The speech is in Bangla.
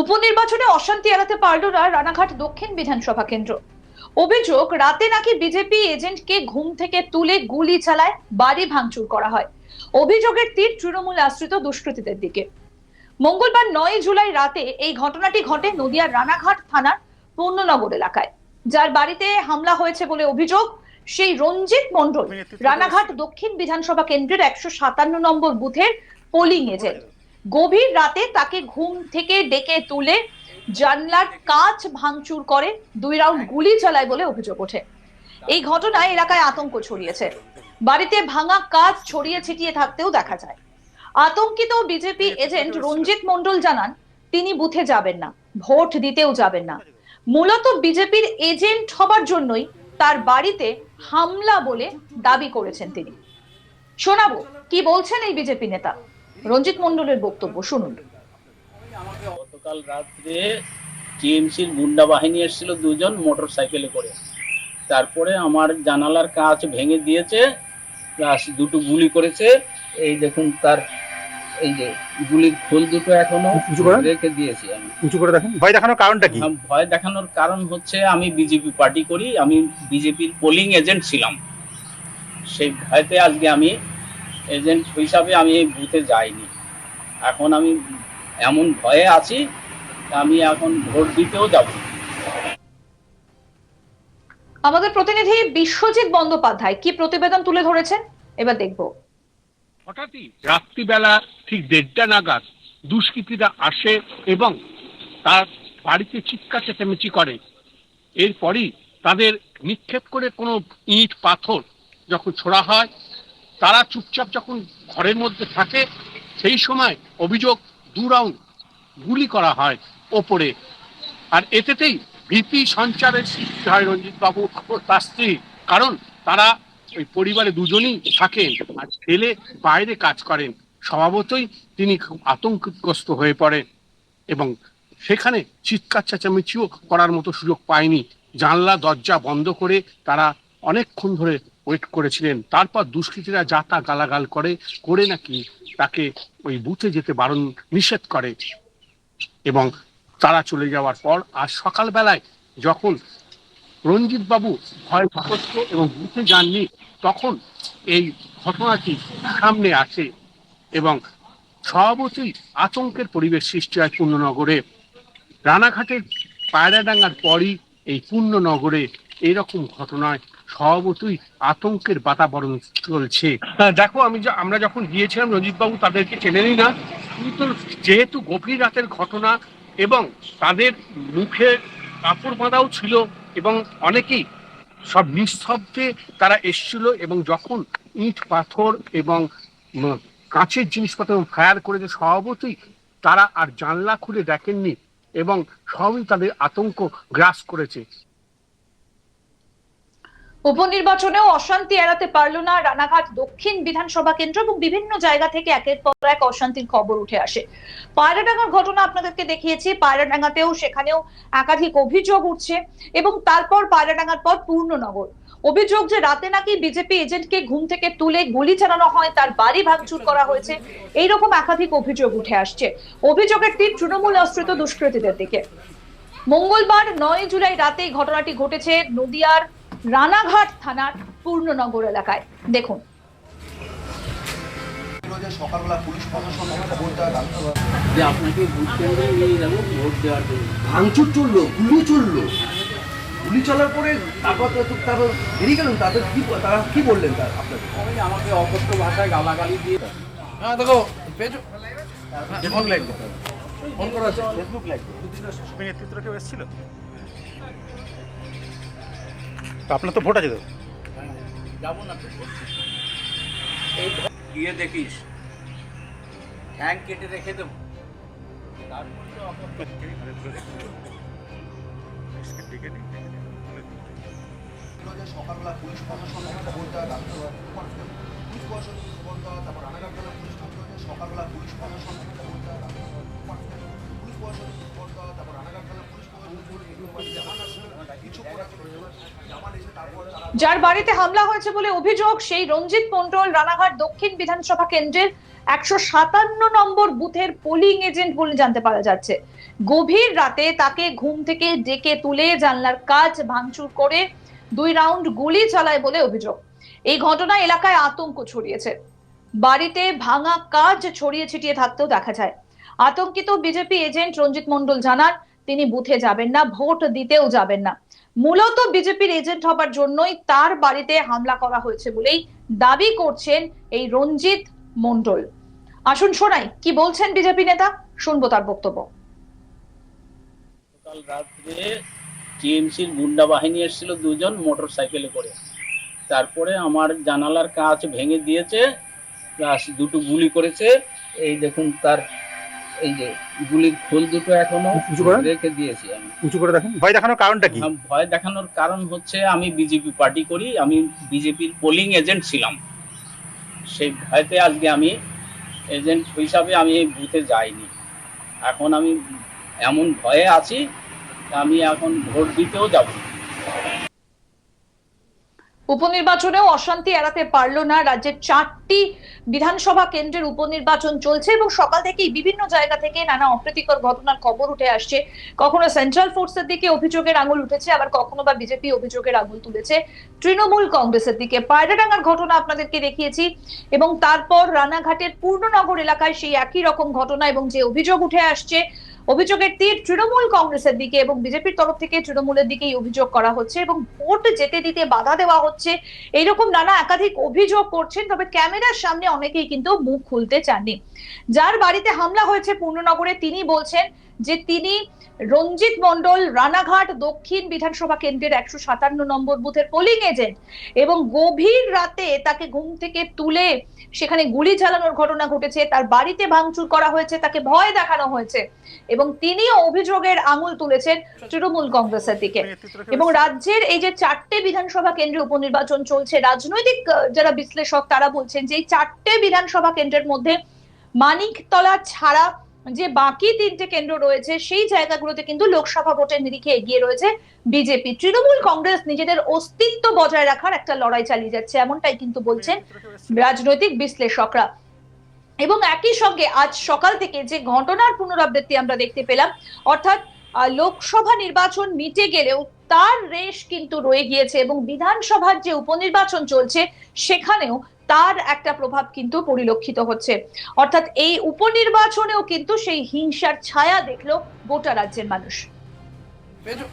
উপনির্বাচনে অশান্তি এড়াতে পারল না রানাঘাট দক্ষিণ বিধানসভা কেন্দ্র। অভিযোগ রাতে নাকি বিজেপি এজেন্টকে ঘুম থেকে তুলে গুলি চালায় বাড়ি ভাঙচুর করা হয়। অভিযোগের তীর তৃণমূল আশ্রিত দুষ্কৃতীদের দিকে। মঙ্গলবার নয় জুলাই রাতে এই ঘটনাটি ঘটে নদিয়ার রানাঘাট থানার পূর্ণনগর এলাকায়। যার বাড়িতে হামলা হয়েছে বলে অভিযোগ সেই রঞ্জিত মণ্ডল রানাঘাট দক্ষিণ বিধানসভা কেন্দ্রের একশো সাতান্ন নম্বর বুথের পোলিং এজেন্ট। গভীর রাতে তাকে ঘুম থেকে ডেকে তুলে জানলার কাঁচ ভাঙচুর করে দুই রাউন্ড গুলি চালায় বলে অভিযোগ ওঠে। এই ঘটনায় এলাকায় আতঙ্ক ছড়িয়েছে। বাড়িতে ভাঙা কাঁচ ছড়িয়ে ছিটিয়ে থাকতেও দেখা যায়। আতঙ্কিত বিজেপি এজেন্ট রঞ্জিত মণ্ডল জানান, তিনি বুথে যাবেন না, ভোট দিতেও যাবেন না। মূলত বিজেপির এজেন্ট হবার জন্যই তার বাড়িতে হামলা বলে দাবি করেছেন তিনি। শোনাবো, কি বলছেন এই বিজেপি নেতা? রঞ্জিত মণ্ডলের বক্তব্য শুনুন। আমাকে গতকাল রাত্রে টিএমসির গুন্ডা বাহিনী এসেছিল দুজন মোটর সাইকেলে করে। তারপরে আমার জানালার কাঁচ ভেঙে দিয়েছে প্লাস দুটো গুলি করেছে। এই দেখুন তার এই যে গুলির খোল দুটো এখনও? রেখে দিয়েছি আমি। উঁচু করে দেখেন। ভয় দেখানোর কারণটা কি? ভয় দেখানোর কারণ হচ্ছে আমি বিজেপি পার্টি করি আমি বিজেপির পোলিং এজেন্ট ছিলাম। সেই ভয়তে আজকে আমি এজেন্ট হিসাবে আমি এই বুথে যাইনি। এখন আমি এমন ভয়ে আছি আমি এখন ভোট দিতেও যাব আমাদের প্রতিনিধি বিশ্বজিৎ বন্দ্যোপাধ্যায় কি প্রতিবেদন তুলে ধরেছেন? এবার দেখব। হঠাৎই রাত্রিবেলা ঠিক দেড়টা নাগাদ দুষ্কৃতীরা আসে এবং তার বাড়িতে চিৎকার চেঁচামেচি করে। এরপরই তাদের নিক্ষেপ করে কোনো ইট পাথর যখন ছোড়া হয় তারা চুপচাপ যখন ঘরের মধ্যে থাকে, সেই সময় অভিযোগ দু রাউন্ড গুলি করা হয় ওপরে। আর এতেতেই ভীতি সঞ্চারের সৃষ্টি হয় রঞ্জিত বাবু তার স্ত্রী। কারণ তারা ওই পরিবারে দুজনই থাকেন আর ছেলে বাইরে কাজ করেন। স্বভাবতই তিনি খুব আতঙ্কগ্রস্ত হয়ে পড়েন এবং সেখানে চিৎকার চেঁচামেচিও করার মতো সুযোগ পায়নি। জানলা, দরজা বন্ধ করে তারা অনেকক্ষণ ধরে ওয়েট করেছিলেন। তারপর দুষ্কৃতীরা যা তা গালাগাল করে করে নাকি তাকে ওই বুথে যেতে বারণ নিষেধ করে। এবং তারা চলে যাওয়ার পর আজ সকালবেলায় যখন রঞ্জিত বাবু ভয়গ্রস্ত এবং বুথে যাননি, তখন এই ঘটনাটি সামনে আসে এবং স্বভাবতই আতঙ্কের পরিবেশ সৃষ্টি হয় পূর্ণনগরে। রানাঘাটের পায়রাডাঙ্গার পরই এই পূর্ণনগরে এইরকম ঘটনায় স্বভাবতই আতঙ্কের বাতাবরণ চলছে। হ্যাঁ, দেখো আমি আমরা যখন গিয়েছিলাম রঞ্জিত বাবু তাদেরকে চেনেনি না কিন্তু যেহেতু গভীর রাতের ঘটনা এবং তাদের মুখে কাপড় বাঁধাও ছিল এবং অনেকেই সব নিঃশব্দে তারা এসছিল এবং যখন ইট পাথর এবং কাঁচের জিনিসপত্র ফায়ার করেছে স্বভাবতই তারা আর জানলা খুলে দেখেননি এবং সবই তাদের আতঙ্ক গ্রাস করেছে। উপনির্বাচনেও অশান্তি এড়াতে পারল না রানাঘাট দক্ষিণ বিধানসভা কেন্দ্র এবং বিভিন্ন জায়গা থেকে একের পর এক অশান্তির খবর উঠে আসে। পায়রাডাঙ্গার ঘটনা আপনাদেরকে দেখিয়েছি। পায়রাডাঙ্গাতেও সেখানেও একাধিক অভিযোগ উঠছে এবং তারপর পায়রাডাঙ্গার পর পূর্ণনগর। অভিযোগ যে রাতে নাকি বিজেপি এজেন্টকে ঘুম থেকে তুলে গুলি চালানো হয়, তার বাড়ি ভাঙচুর করা হয়েছে এই রকম একাধিক অভিযোগ উঠে আসছে। অভিযোগের তীর তৃণমূল আশ্রিত দুষ্কৃতীদের দিকে। মঙ্গলবার নয় জুলাই রাতে ঘটনাটি ঘটেছে নদিয়ার রানাঘাট থানার পূর্ণনগর এলাকায়। দেখুন। ছিল সকালবেলা পুলিশ প্রশাসন যে আপনাকে ভোট কেন্দ্রে নিয়ে যাব ভোট দেওয়ার জন্য। ভাঙচুর চলল গুলি চলল। গুলি চলার পরে তারপর বেরিয়ে গেলেন তাদের কি তারা কি বললেন তার আপনাকে? আমাকে অকথ্য ভাষায় গালাগালি দিয়ে হ্যাঁ দেখো পেজো ফোন লাইট ফোন করা আছে। ফেসবুক লাইট নেতৃত্ব কেউ এসেছিল? তো আপনার তো ভোট আছে তো? যাব না এই গিয়ে দেখিস। কেটে রেখে দেবো। সকালবেলা পুলিশ প্রশাসন খবর দেওয়া পুলিশ প্রশাসন খবর দেওয়া তারপর পুলিশ সকালবেলা পুলিশ খবর দেওয়া পুলিশ তারপর পুলিশ যার বাড়িতে হামলা হয়েছে বলে অভিযোগ, সেই রঞ্জিত মন্ডল রানাঘাট দক্ষিণ বিধানসভা কেন্দ্রের একশো সাতান্ন নম্বর বুথের পোলিং এজেন্ট বলে জানতে পারা যাচ্ছে। গভীর রাতে তাকে ঘুম থেকে ডেকে তুলে জানলার কাজ ভাঙচুর করে দুই রাউন্ড গুলি চালায় বলে অভিযোগ। এই ঘটনা এলাকায় আতঙ্ক ছড়িয়েছে। বাড়িতে ভাঙা কাজ ছড়িয়ে ছিটিয়ে থাকতেও দেখা যায়। আতঙ্কিত বিজেপি এজেন্ট রঞ্জিত মন্ডল জানান, তিনি বুথে যাবেন না, ভোট দিতেও যাবেন না। মূলত বিজেপির এজেন্ট হবার জন্যই তার বাড়িতে হামলা করা হয়েছে বলেই দাবি করছেন এই রঞ্জিত মন্ডল আসুন শোনাই, কি বলছেন বিজেপি নেতা? শুনব তার বক্তব্য। কাল রাত্রে টিএমসির গুন্ডা বাহিনী এসেছিল দুজন মোটর সাইকেলে করে। তারপরে আমার জানালার কাঁচ ভেঙে দিয়েছে দুটো গুলি করেছে। এই দেখুন তার এই যে গুলির খোল দুটো এখনও? রেখে দিয়েছি আমি। উঁচু করে দেখেন। ভয় দেখানোর কারণটা কি? ভয় দেখানোর কারণ হচ্ছে আমি বিজেপি পার্টি করি আমি বিজেপির পোলিং এজেন্ট ছিলাম। সেই ভয়তে আজকে আমি এজেন্ট হিসাবে আমি এই বুথে যাইনি। এখন আমি এমন ভয়ে আছি আমি এখন ভোট দিতেও যাব না। উপনির্বাচনেও অশান্তি এড়াতে পারল না রাজ্যের চারটি বিধানসভা কেন্দ্রের উপনির্বাচন চলছে এবং সকাল থেকেই বিভিন্ন জায়গা থেকে নানা অপ্রীতিকর ঘটনার খবর উঠে আসছে। কখনো সেন্ট্রাল ফোর্সের দিকে অভিযোগের আঙুল উঠেছে, আবার কখনো বা বিজেপি অভিযোগের আঙুল তুলেছে। তৃণমূল কংগ্রেসের দিকে পায়রাডাঙ্গার ঘটনা আপনাদেরকে দেখিয়েছি এবং তারপর রানাঘাটের পূর্ণনগর এলাকায় সেই একই রকম ঘটনা এবং যে অভিযোগ উঠে আসছে অভিযোগের তীর তৃণমূল কংগ্রেসের দিকে এবং বিজেপির তরফ থেকে তৃণমূলের দিকেই অভিযোগ করা হচ্ছে এবং ভোট যেতে দিতে বাধা দেওয়া হচ্ছে। এইরকম নানা একাধিক অভিযোগ করছেন, তবে ক্যামেরার সামনে অনেকেই কিন্তু মুখ খুলতে চাননি। যার বাড়িতে হামলা হয়েছে পূর্ণনগরে, তিনি বলছেন যে তিনি রঞ্জিত মন্ডল রানাঘাট, দক্ষিণ বিধানসভা কেন্দ্রের একশো সাতান্ন নম্বর বুথের পোলিং এজেন্ট এবং গভীর রাতে তাকে ঘুম থেকে তুলে সেখানে গুলি চালানোর ঘটনা ঘটেছে, তার বাড়িতে ভাঙচুর করা হয়েছে, তাকে ভয় দেখানো হয়েছে এবং তিনিও অভিযোগের আঙুল তুলেছেন তৃণমূল কংগ্রেসের দিকে। এবং রাজ্যের এই যে চারটে বিধানসভা কেন্দ্রে উপনির্বাচন চলছে, রাজনৈতিক যারা বিশ্লেষক তারা বলছেন যে এই চারটে বিধানসভা কেন্দ্রের মধ্যে মানিকতলা ছাড়া যে বাকি তিনটে কেন্দ্র রয়েছে, সেই জায়গাগুলোতে কিন্তু লোকসভা ভোটের নিরিখে এগিয়ে রয়েছে বিজেপি তৃণমূল কংগ্রেস নিজেদের অস্তিত্ব বজায় রাখার একটা লড়াই চালিয়ে যাচ্ছে, এমনটাই কিন্তু বলছেন? রাজনৈতিক বিশ্লেষকরা এবং একই সঙ্গে আজ সকাল থেকে যে ঘটনার পুনরাবৃত্তি আমরা দেখতে পেলাম, অর্থাৎ লোকসভা নির্বাচন মিটে গেলেও তার রেশ কিন্তু রয়ে গিয়েছে এবং বিধানসভার যে উপনির্বাচন চলছে সেখানেও তার একটা প্রভাব কিন্তু পরিলক্ষিত হচ্ছে। অর্থাৎ এই উপনির্বাচনেও কিন্তু সেই হিংসার ছায়া দেখল গোটা রাজ্যের মানুষ। ফেসবুক